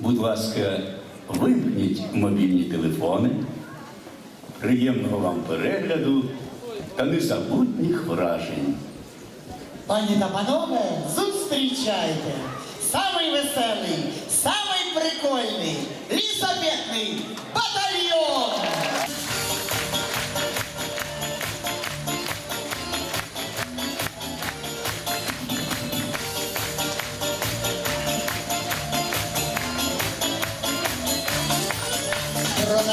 Будь ласка, вимкніть мобільні телефони. Приємного вам перегляду та незабутніх вражень. Пані та панове, зустрічайте! Самий веселий, самий прикольний, лісопетний батальйон!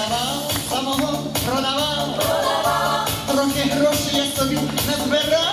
Продавав самого, продавав, продавав, трохи грошей я собі назбирав, назбирав,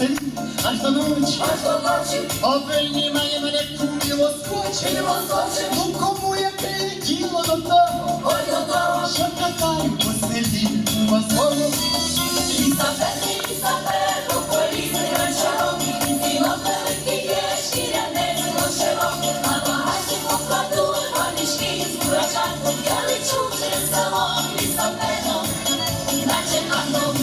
Газував аж до ночі. Аж до ночі Обіймає мене кулі лоскоче. і лоскоче, Ну кому яке діло до того, ой до того. що катаю по селі мазолу. Лісапет, лісапет, по колісі гранчарок, стінок великий є, шкіряне кошерок, на багажник покладуть горішки з мурашам, я лечу через село лісапетом, наче танком.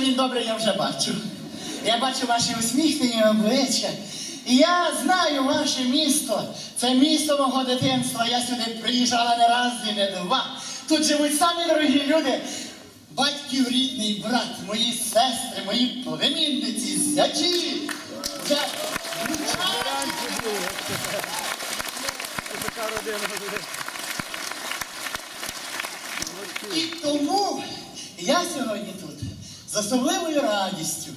Він добрий, я вже бачу. Я бачу ваші усміхнені обличчя. І я знаю ваше місто. Це місто мого дитинства. Я сюди приїжджала не раз і не два. Тут живуть самі дорогі люди. Батьків рідний брат, мої сестри, мої племінниці, зяті. Це І тому я сьогодні тут з особливою радістю.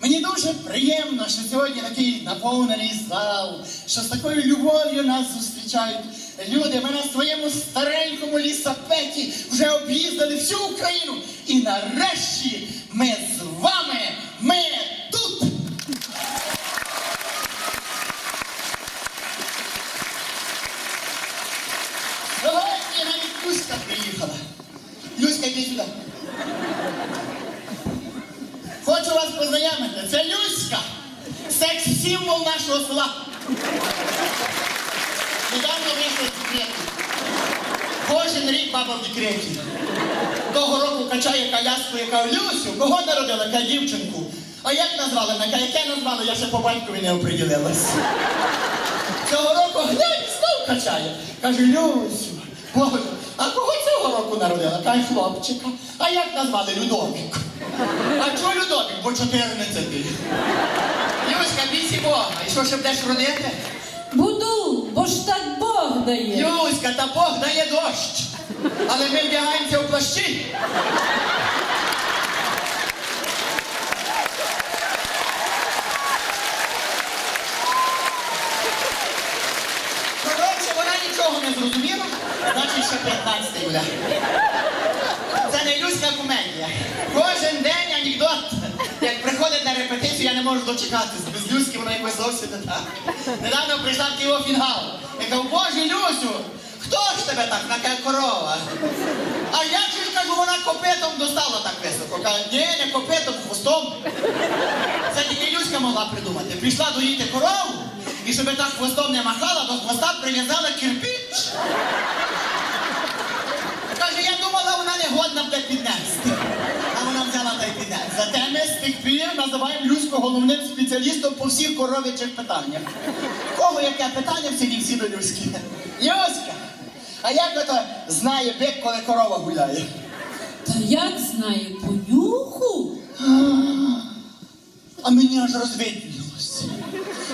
Мені дуже приємно, що сьогодні такий наповнений зал, що з такою любов'ю нас зустрічають люди. Ми на своєму старенькому лісапеті вже об'їздили всю Україну. І нарешті ми з вами, ми тут. Сьогодні навіть Люська приїхала. Люська, йди сюди. Хочу вас познайомити. Це Люська, секс-символ нашого села. Недавно вийшла з секрету. Кожен рік баба в декреті. Того року качає коляску, яка Люсю, кого народила, яка дівчинку. А як назвали? На яке назвали, я ще по батькові не оприділилась. Цього року глянь, знов качає. Каже, Люсю, Боже, а кого цього року народила? Каже, хлопчика. А як назвали Людовік? А чого Людовік? Бо 14. Люська, бійся Бога. І що ще будеш родити? Буду, бо ж так Бог дає. Люська, та Бог дає дощ. Але ми вдягаємося в плащі. Коротше, вона нічого не зрозуміла, значить ще 15 Юля. Це не Люська комедія. Кожен день анекдот. Як приходить на репетицію, я не можу дочекатися. Без Люськи вона якось зовсім не так. Недавно прийшла в Києво фінгал. Я кажу, боже Люсю, хто ж тебе так, така корова? А я ж кажу, вона копитом достала так високо. Каже, ні, не копитом, хвостом. Це тільки Люська могла придумати. Прийшла доїти корову, і щоб так хвостом не махала, до хвоста прив'язала кирпич. Каже, я думала, вона не годна буде піднести. А вона взяла та й. Зате ми з тих пір називаємо Люську головним спеціалістом по всіх коров'ячих питаннях. Кого яке питання в селі всі до Люськи? Люська! А як ото знає бик, коли корова гуляє? Та як знає по нюху? А мені аж розвиднілося.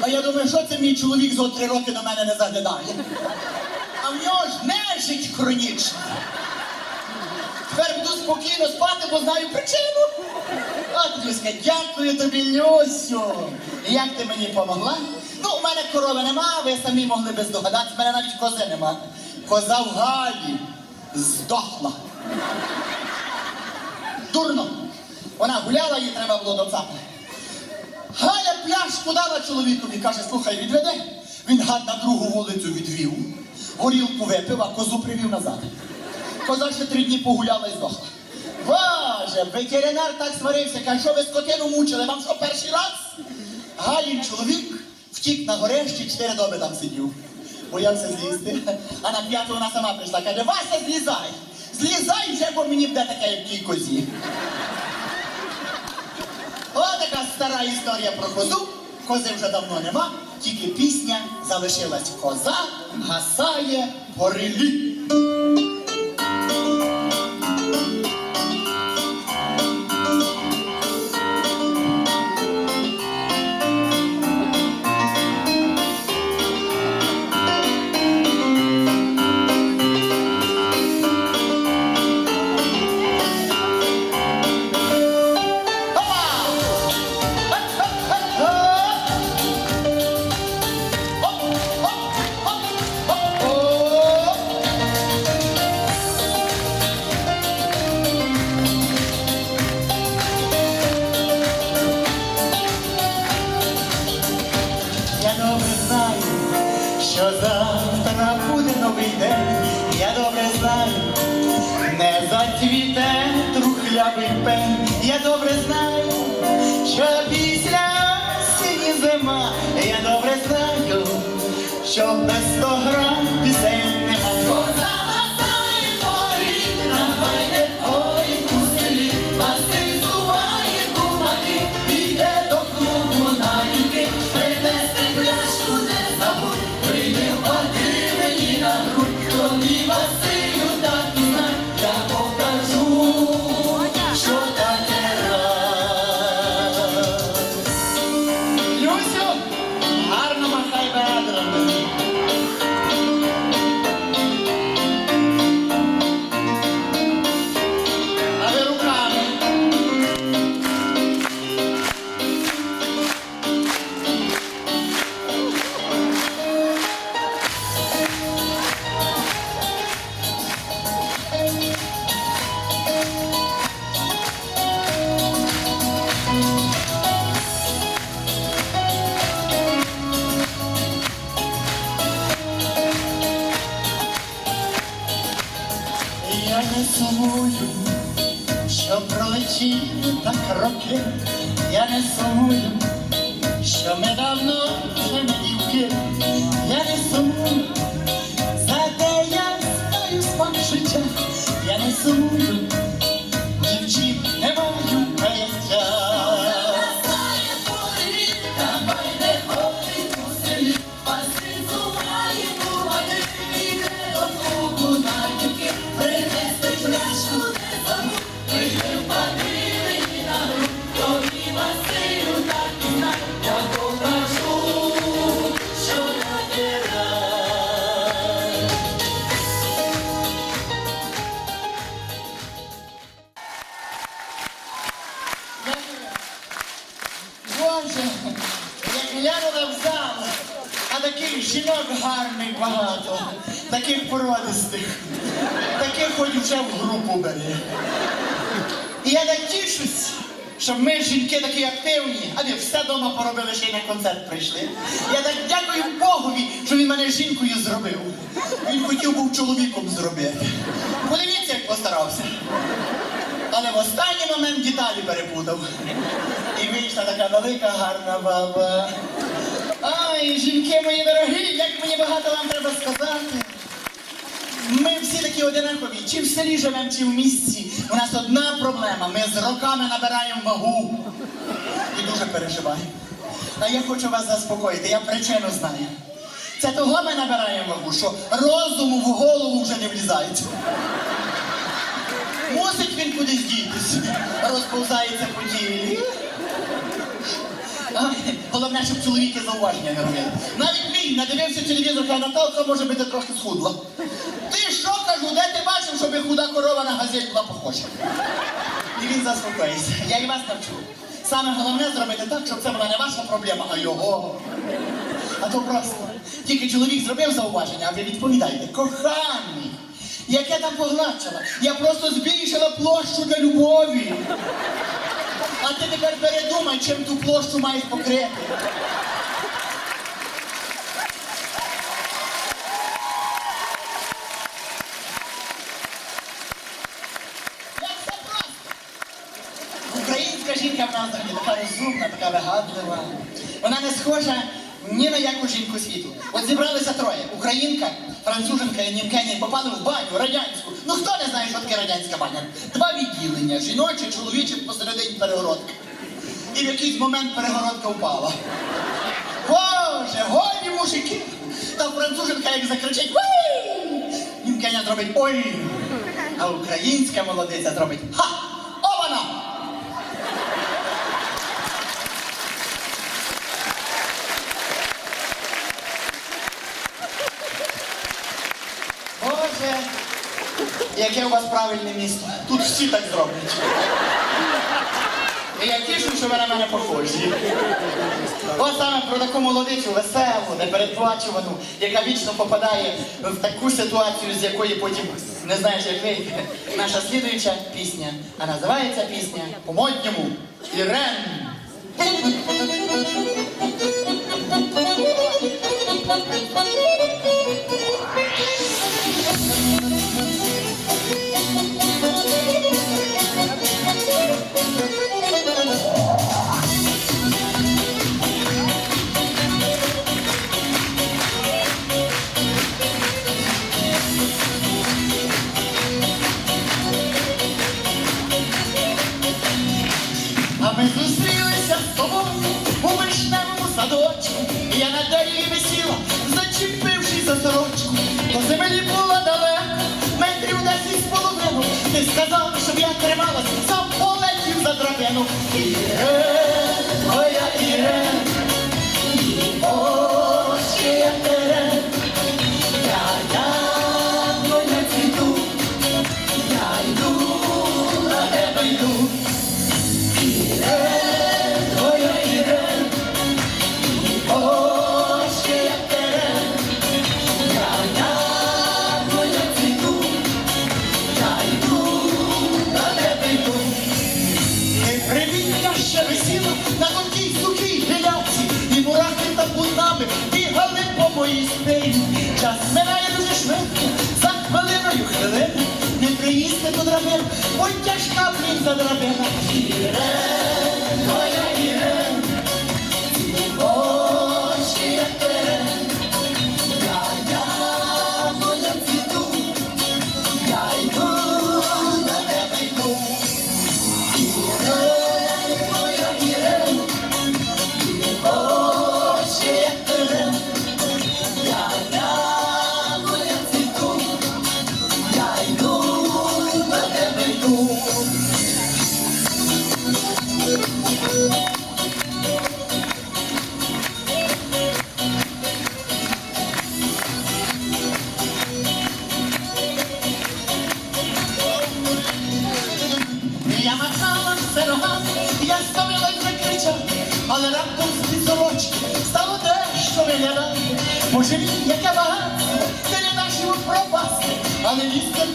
А я думаю, що це мій чоловік зо три роки на мене не заглядає. А в нього ж нежить хронічна. Тепер буду спокійно спати, бо знаю причину. От, Люська, дякую тобі, Люсю. Як ти мені помогла? Ну, у мене корови нема, ви самі могли би здогадатися, в мене навіть кози нема. Коза в галі здохла. Дурно. Вона гуляла, їй треба було до цапа. Галя пляшку дала чоловікові, каже, слухай, відведе. Він гад на другу вулицю відвів, горілку випив, а козу привів назад. Коза ще три дні погуляла і здохла. Боже, ветеринар так сварився, каже, що ви скотину мучили, вам що перший раз? Галін чоловік втік на горещі, чотири доби там сидів. Боявся злізти. А на п'яту вона сама прийшла, каже, Вася, злізай! Злізай вже, бо мені буде таке, як тій козі. О, така стара історія про козу. Кози вже давно нема, тільки пісня залишилась. Коза гасає по I'll. Все поробили, ще й на концерт прийшли. Я так дякую Богові, що він мене жінкою зробив. Він хотів був чоловіком зробити. Подивіться, як постарався. Але в останній момент деталі перепутав. І вийшла така велика гарна баба. Ай, жінки мої дорогі, як мені багато вам треба сказати. Ми всі такі одинакові, чи в селі живемо, чи в місті. У нас одна проблема. Ми з роками набираємо вагу. І дуже переживаємо. А я хочу вас заспокоїти, я причину знаю. Це того ми набираємо вагу, що розуму в голову вже не влізається. Мусить він кудись дітись, розповзається по. Головне, щоб чоловіки зауваження не робили. Навіть мій надивився телевізор, каже, Наталка може бути трохи схудла. Ти що кажу, де ти бачив, щоб худа корова на газель була похожа? І він заспокоїться. Я і вас навчу. Саме головне зробити так, щоб це була не ваша проблема, а його. А то просто. Тільки чоловік зробив зауваження, а ви відповідаєте, коханий, яке там погладшила? Я просто збільшила площу для любові. Ти тепер передумай, чим ту площу маєш покрити. Українська жінка в нас така розумна, така вигадлива. Вона не схожа ні на яку жінку світу. От зібралися троє. Українка, француженка і німкеня і попали в баню радянську. Ну хто не знає, що таке радянська баня? Два відділення, жіноче, чоловіче посередині перегородки. І в якийсь момент перегородка впала. Боже, годі мужики! Та француженка як закричить! Німкеня зробить ой! А українська молодиця зробить ха! Обана! Боже, яке у вас правильне місто. Тут всі так зроблять. І я тішу, що ви на мене похожі. От саме про таку молодицю веселу, непередбачувану, яка вічно попадає в таку ситуацію, з якої потім не знаєш, як вийти. Наша слідуюча пісня. А називається пісня по-модньому Ірен. Ірен,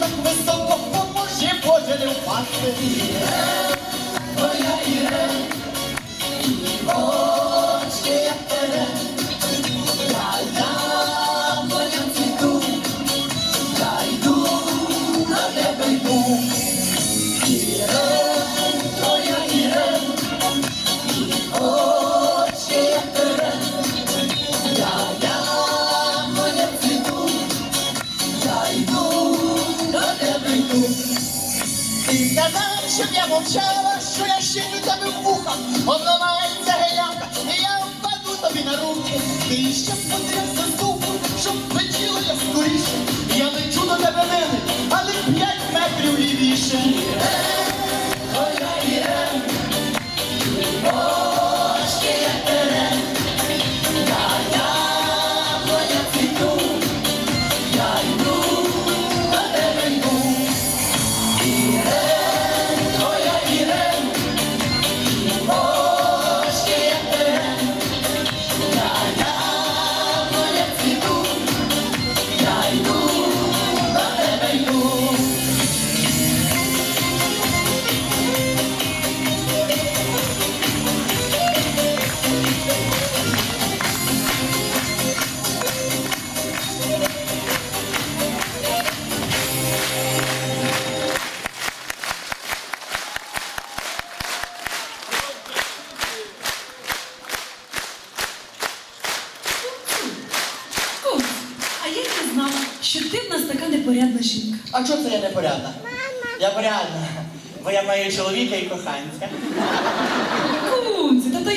але місце так високо, поможе Боже не впасти. Моя щоб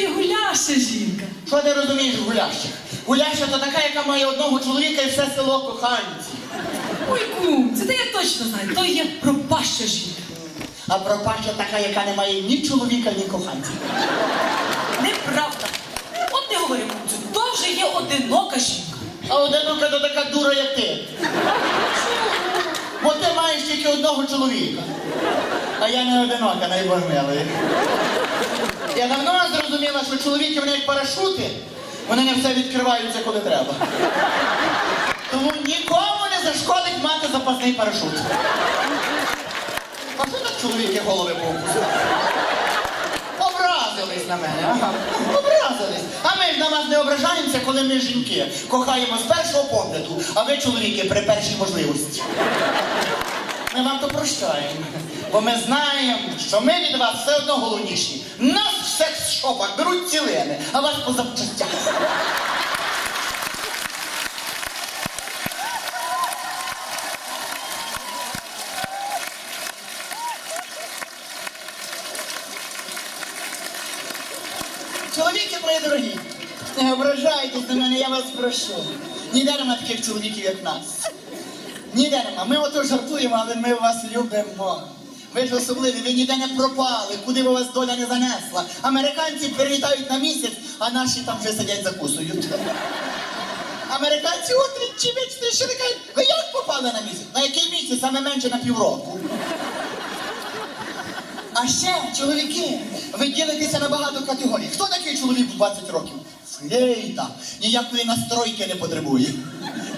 Та гуляша жінка. Що ти розумієш в гулящах? Гуляща то така, яка має одного чоловіка і все село коханці. Ой, кумці, та я точно знаю, то є пропаща жінка. А пропаща така, яка не має ні чоловіка, ні коханця. Неправда. От не говори, кумцю, то вже є одинока жінка. А одинока то така дура, як ти. Бо ти маєш тільки одного чоловіка. А я не одинока, найбожмілий. Я давно зрозуміла, що чоловіки вони як парашути, вони не все відкриваються, коли треба. Тому нікому не зашкодить мати запасний парашут. А що так чоловіки голови повкусили? Образились на мене, ага. Образились. А ми ж на вас не ображаємося, коли ми жінки. Кохаємо з першого погляду, а ви, чоловіки, при першій можливості. Ми вам то прощаємо. Бо ми знаємо, що ми від вас все одно головніші. Нас в секс-шопах беруть цілими, а вас по запчастях. Чоловіки мої дорогі, не ображайтесь на мене, я вас прошу. Ніде нема таких чоловіків, як нас. Ніде нема. Ми ото жартуємо, але ми вас любимо. Ви ж особливі, ви ніде не пропали, куди би вас доля не занесла. Американці перелітають на місяць, а наші там вже сидять закусують. Американці от чи вічні ще не кажуть, ви як попали на місяць? На який місяць? Саме менше на півроку. А ще, чоловіки, ви ділитеся на багато категорій. Хто такий чоловік в 20 років? Флейта. Ніякої настройки не потребує.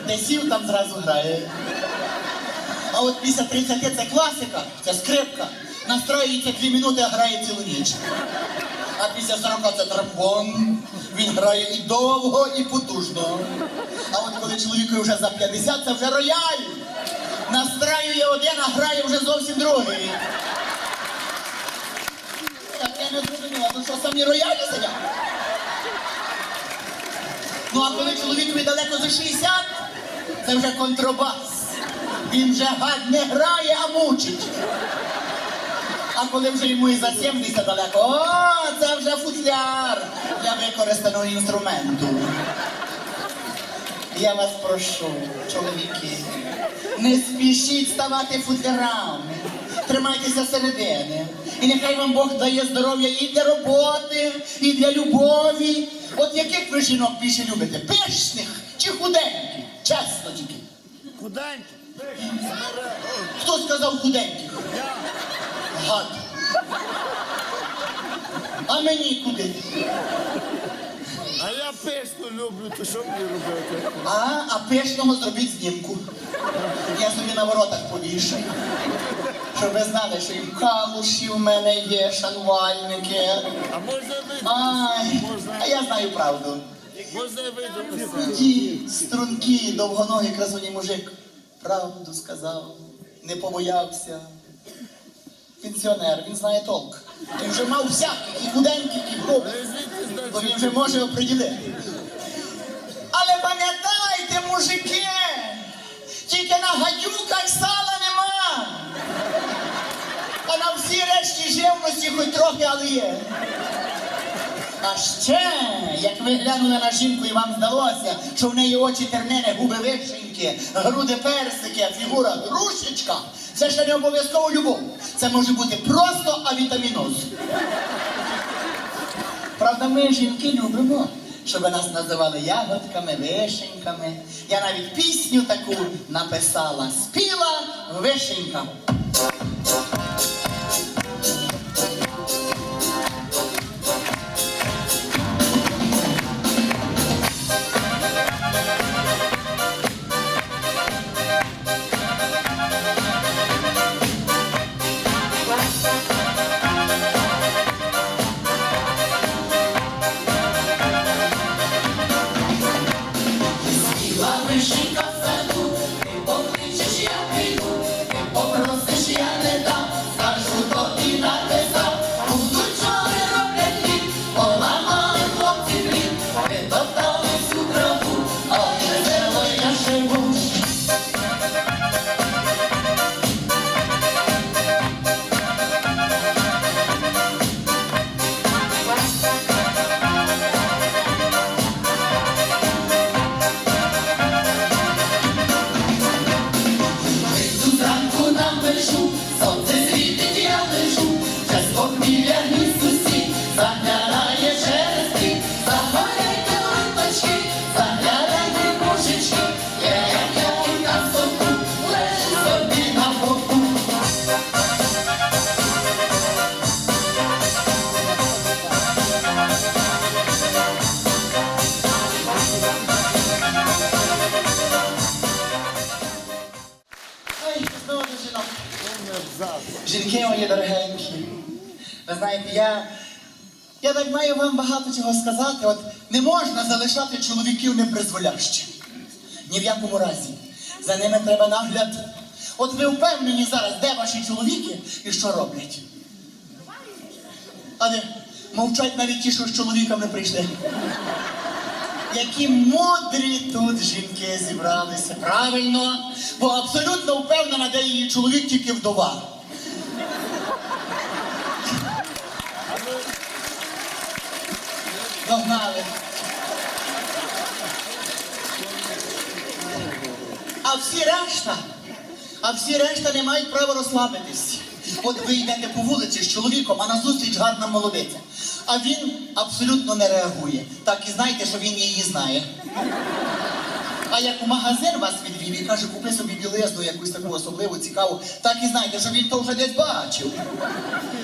Де сів, там зразу грає. А от після 30 це класика, це скрипка. Настроюється 2 минути, а грає цілу ніч. А після 40 це тромбон. Він грає і довго, і потужно. А от коли чоловіку вже за 50, це вже рояль. Настраює один, а грає вже зовсім другий. Так я не зрозуміла, то що самі роялі сидять? Ну а коли чоловікові далеко за 60, це вже контрабас. Він вже гад не грає, а мучить. А коли вже йому і за 70 далеко, о, це вже футляр для використаного інструменту. Я вас прошу, чоловіки, не спішіть ставати футлярами. Тримайтеся середини. І нехай вам Бог дає здоров'я і для роботи, і для любові. От яких ви жінок більше любите? Пишних чи худеньких? Чесно тільки. Худенький. Хто сказав худеньких? Гад. А мені куди? А я пишну люблю, то що мені робити? А, а пишного зробіть знімку. Я собі на воротах повішаю. Щоб ви знали, що і в калуші в мене є шанувальники. А можна? Ай, а я знаю правду. можна вийти? Тоді стрункий, довгоногий красуні мужик правду сказав, не побоявся. Пенсіонер, він знає толк. Він вже мав всяких, і худеньких, і грубих. То він вже може оприділити. Але пам'ятайте, мужики, тільки на гадюках сала нема. А на всі решті живності хоч трохи, але є. А ще, як ви глянули на жінку і вам здалося, що в неї очі тернини, губи вишеньки, груди персики, фігура грушечка, це ще не обов'язково любов. Це може бути просто авітаміноз. Правда, ми жінки любимо, щоб нас називали ягодками, вишеньками. Я навіть пісню таку написала. Спіла вишенька. Багато сказати. От не можна залишати чоловіків непризволяще. Ні в якому разі. За ними треба нагляд. От ви впевнені зараз, де ваші чоловіки і що роблять. А де мовчать навіть ті, що з чоловіками прийшли. Які мудрі тут жінки зібралися. Правильно, бо абсолютно впевнена, де її чоловік тільки вдова. Догнали. А всі решта, а всі решта не мають права розслабитись. От ви йдете по вулиці з чоловіком, а назустріч гарна молодиця. А він абсолютно не реагує. Так і знайте, що він її знає. А як у магазин вас відвів і каже, купи собі білизну, якусь таку особливу, цікаву, так і знайте, що він то вже десь бачив.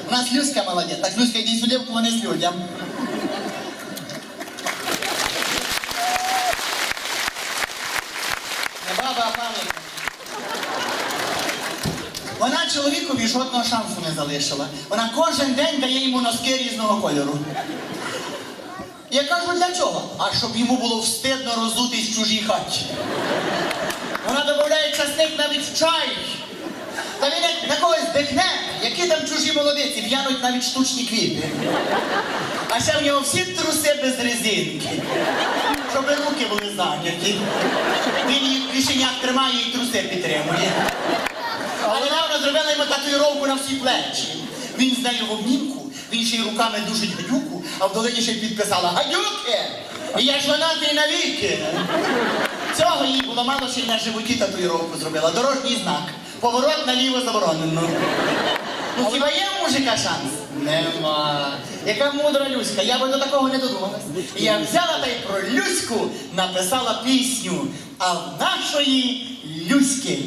У нас Люська молодець, так Люська йди сюди, вклонись людям. Не баба, а пам'ятник. Вона чоловікові жодного шансу не залишила. Вона кожен день дає йому носки різного кольору. Я кажу, для чого? А щоб йому було встидно розутись в чужій хаті. Вона додає часник навіть в чай. Та він як на когось дихне, які там чужі молодиці, в'януть навіть штучні квіти. А ще в нього всі труси без резинки, щоб руки були зайняті. Він їх в тримає і труси підтримує. А вона вона зробила йому татуїровку на всі плечі. Він з нею в обнімку, він ще й руками душить гадюку, а в долині ще й підписала Гадюки! Я ж вона ти навіки. Цього їй було мало, що й на животі татуїровку зробила. Дорожній знак. Поворот наліво заборонено. Ну хіба є у мужика шанс? Нема. Яка мудра Люська, я би до такого не додумалась. Я взяла та й про Люську написала пісню, а в нашої Люськи.